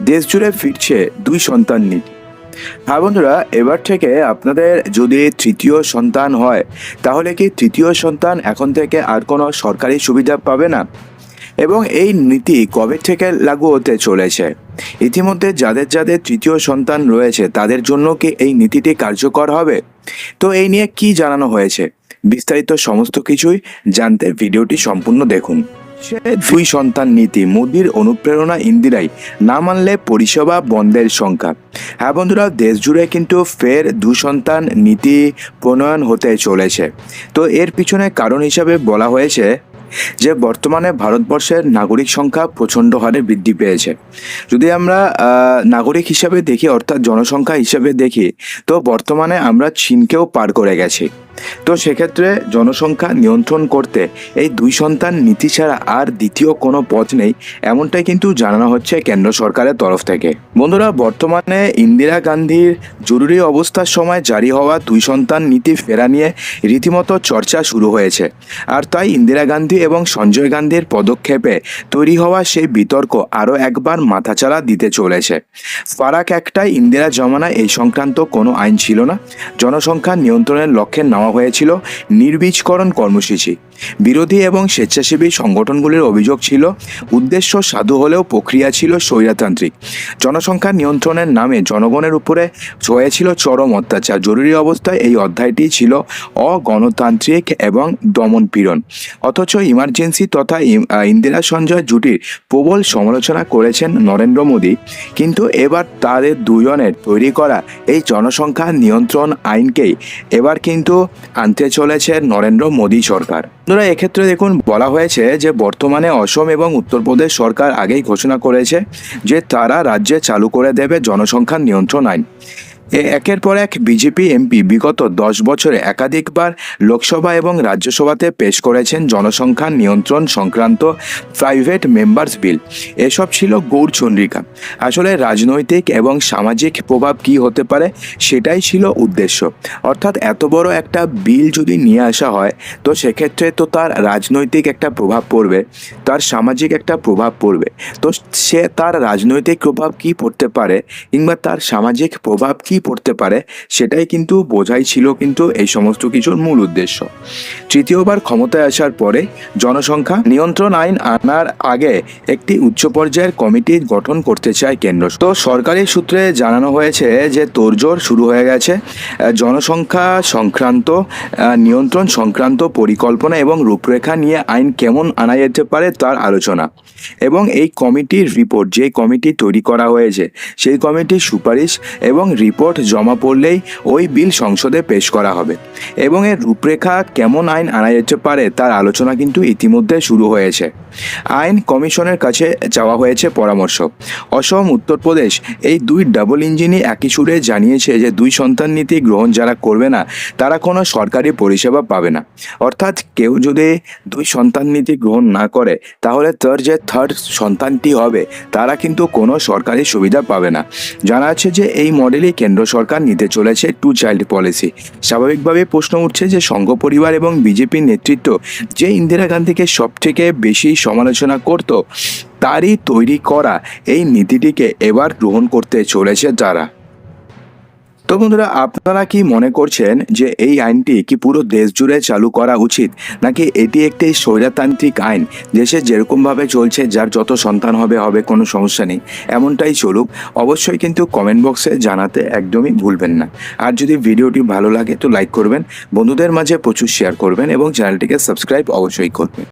দেশ জুড়ে ফিরছে দুই সন্তান নীতি হ্যাঁ বন্ধুরা, এবার থেকে আপনাদের যদি তৃতীয় সন্তান হয়, তাহলে কি তৃতীয় সন্তান এখন থেকে আর কোনো সরকারি সুবিধা পাবে না? এবং এই নীতি কবে থেকে লাগু হতে চলেছে? ইতিমধ্যে যাদের যাদের তৃতীয় সন্তান রয়েছে, তাদের জন্য কি এই নীতিটি কার্যকর হবে? তো এই নিয়ে কি জানানো হয়েছে? বিস্তারিত সমস্ত কিছুই জানতে ভিডিওটি সম্পূর্ণ দেখুন। দুই সন্তান নীতি, মোদির অনুপ্রেরণা ইন্দিরাই, না মানলে পরিষেবা বন্ধের সংখ্যা। হ্যাঁ বন্ধুরা, দেশ জুড়ে কিন্তু ফের দু সন্তান নীতি প্রণয়ন হতে চলেছে। তো এর পিছনে কারণ হিসাবে বলা হয়েছে যে, বর্তমানে ভারতবর্ষের নাগরিক সংখ্যা প্রচণ্ড হারে বৃদ্ধি পেয়েছে। যদি আমরা নাগরিক হিসাবে দেখি, অর্থাৎ জনসংখ্যা হিসাবে দেখি, তো বর্তমানে আমরা চীনকেও পার করে গেছি। তো সেক্ষেত্রে জনসংখ্যা নিয়ন্ত্রণ করতে এই দুই সন্তান নীতি ছাড়া আর দ্বিতীয় কোনো পথ নেই, এমনটাই কিন্তু জানানো হচ্ছে কেন্দ্র সরকারের তরফ থেকে। বন্ধুরা, বর্তমানে ইন্দিরা গান্ধীর জরুরি অবস্থার সময় জারি হওয়া দুই সন্তান নীতি ফেরা নিয়ে রীতিমতো চর্চা শুরু হয়েছে। আর তাই ইন্দিরা গান্ধী এবং সঞ্জয় গান্ধীর পদক্ষেপে তৈরি হওয়া সেই বিতর্ক আরও একবার মাথাচাড়া দিতে চলেছে। ফারাক একটাই ইন্দিরা জমানায় এই সংক্রান্ত কোনো আইন ছিল না। জনসংখ্যা নিয়ন্ত্রণের লক্ষ্যে নেওয়া হয়েছিল নির্বীজকরণ কর্মসূচি। বিরোধী এবং স্বেচ্ছাসেবী সংগঠনগুলির অভিযোগ ছিল, উদ্দেশ্য সাধু হলেও প্রক্রিয়া ছিল স্বৈরতান্ত্রিক। জনসংখ্যা নিয়ন্ত্রণের নামে জনগণের উপরে হয়েছিল চরম অত্যাচার। জরুরি অবস্থায় এই অধ্যায়টি ছিল অগণতান্ত্রিক এবং দমনপীড়ন। অথচ ইমার্জেন্সি তথা ইন্দিরা সঞ্জয় জুটির প্রবল সমালোচনা করেছেন নরেন্দ্র মোদী। কিন্তু এবার তাদের দুজনের তৈরি করা এই জনসংখ্যা নিয়ন্ত্রণ আইনকেই, এবার কিন্তু আনতে চলেছে নরেন্দ্র মোদী সরকার। বন্ধুরা, এক্ষেত্রে দেখুন, বলা হয়েছে যে বর্তমানে অসম এবং উত্তরপ্রদেশ সরকার আগেই ঘোষণা করেছে যে তারা রাজ্যে চালু করে দেবে জনসংখ্যার নিয়ন্ত্রণ আইন। একের পর এক বিজেপি, এমপি বিগত দশ বছরে একাধিকবার লোকসভা এবং রাজ্যসভাতে পেশ করেছেন জনসংখ্যা নিয়ন্ত্রণ সংক্রান্ত প্রাইভেট মেম্বার্স বিল। এসব ছিল গৌরচন্দ্রিকা আসলে রাজনৈতিক এবং সামাজিক প্রভাব কি হতে পারে সেটাই ছিল উদ্দেশ্য। অর্থাৎ এত বড় একটা বিল যদি নিয়ে আসা হয়, তো সেক্ষেত্রে তো তার রাজনৈতিক একটা প্রভাব পড়বে, তার সামাজিক একটা প্রভাব পড়বে। তো সে তার রাজনৈতিক প্রভাব কি পড়তে পারে কিংবা তার সামাজিক প্রভাব কি পড়তে পারে সেটাই কিন্তু বোঝাই ছিল কিন্তু এই সমস্ত কিছুর মূল উদ্দেশ্য। তৃতীয়বার ক্ষমতায় আসার পরে জনসংখ্যা নিয়ন্ত্রণ আইন আনার আগে একটি উচ্চ পর্যায়ের কমিটি গঠন করতে চায় কেন্দ্র। তো সরকারি সূত্রে জানানো হয়েছে যে তোড়জোড় শুরু হয়ে গেছে। জনসংখ্যা সংক্রান্ত নিয়ন্ত্রণ সংক্রান্ত পরিকল্পনা এবং রূপরেখা নিয়ে আইন কেমন আনা যেতে পারে তার আলোচনা। এবং এই কমিটির রিপোর্ট যে কমিটি তৈরি করা হয়েছে, সেই কমিটির সুপারিশ এবং রিপোর্ট জমা পড়লেই ওই বিল সংসদে পেশ করা হবে। এবং এর রূপরেখা কেমন আইন আনা যেতে পারে তার আলোচনা কিন্তু ইতিমধ্যে শুরু হয়েছে। আইন কমিশনের কাছে চাওয়া হয়েছে পরামর্শ। অসম, উত্তরপ্রদেশ এই দুই ডাবল ইঞ্জিনই একই সুরে জানিয়েছে যে দুই সন্তান নীতি গ্রহণ যারা করবে না, তারা কোনো সরকারি পরিষেবা পাবে না। অর্থাৎ কেউ যদি দুই সন্তান নীতি গ্রহণ না করে, তাহলে তার যে থার্ড সন্তানটি হবে, তারা কিন্তু কোনো সরকারি সুবিধা পাবে না। জানা আছে যে এই মডেলই কেন্দ্র সরকার নিতে চলেছে টু চাইল্ড পলিসি। স্বাভাবিকভাবে প্রশ্ন উঠছে যে সংঘ পরিবার এবং বিজেপির নেতৃত্ব যে ইন্দিরা গান্ধীকে সব থেকে বেশি সমালোচনা করত, তারই তৈরি করা এই নীতিটিকে এবার গ্রহণ করতে চলেছে তারা। তো বন্ধুরা, আপনারা কি মনে করছেন যে এই আইনটি কি পুরো দেশ জুড়ে চালু করা উচিত? নাকি এটি একটি স্বৈরতান্ত্রিক আইন? দেশে যেরকমভাবে চলছে, যার যত সন্তান হবে হবে কোনো সমস্যা নেই। এমনটাই চলুক। অবশ্যই কিন্তু কমেন্ট বক্সে জানাতে একদমই ভুলবেন না। আর যদি ভিডিওটি ভালো লাগে, তো লাইক করবেন। বন্ধুদের মাঝে প্রচুর শেয়ার করবেন এবং চ্যানেলটিকে সাবস্ক্রাইব অবশ্যই করবেন।